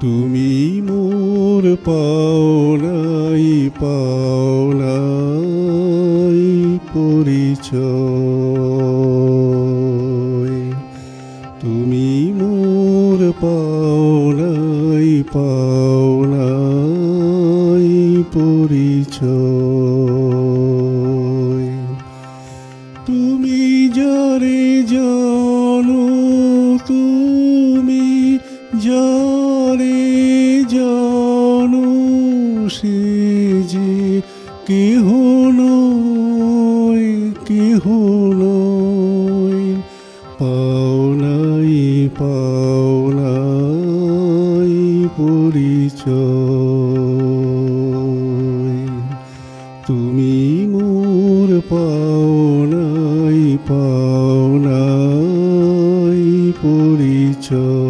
তুমি মোর পাওনাই পাওনাই পরিচয়। তুমি মোর পাওনাই পাওনাই পরিচয়। তুমি যারে জানো যে কেহ নয় কেহ নয় পাওনাই পাওনাই পরিচয়। তুমি মোর পাওনাই পাওনাই পরিচয়।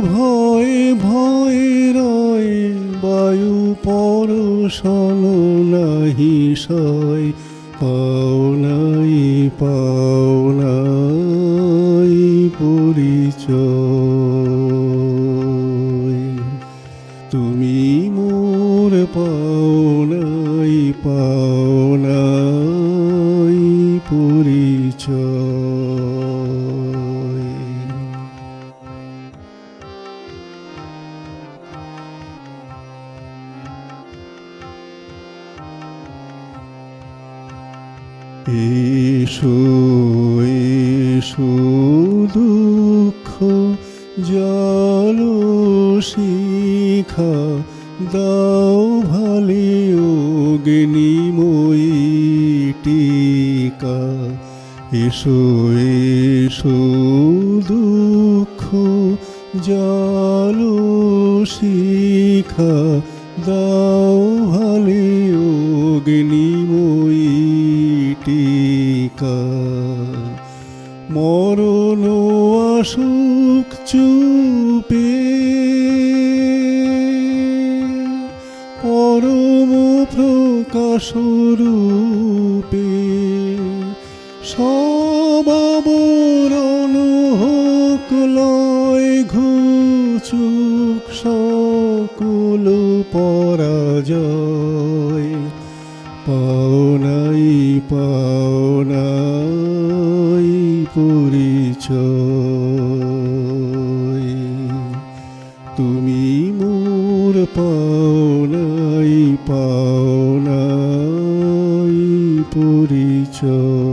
ভয়ে ভয়ে রয় বায়ু পরশন নাহি সয় পাওনাই পাওনাই পরিচয়। তুমি মোর পাওনাই পাওনাই এসো এসো দুঃখ, জল, শিখা, দাও ভালে অগ্নিময়ী টিকা। এসো এসো দুঃখ, জল, শিখা, দাও ভালে অগ্নিময়ী আসুক চুপে পরম প্রকাশ রূপে 뿌리죠.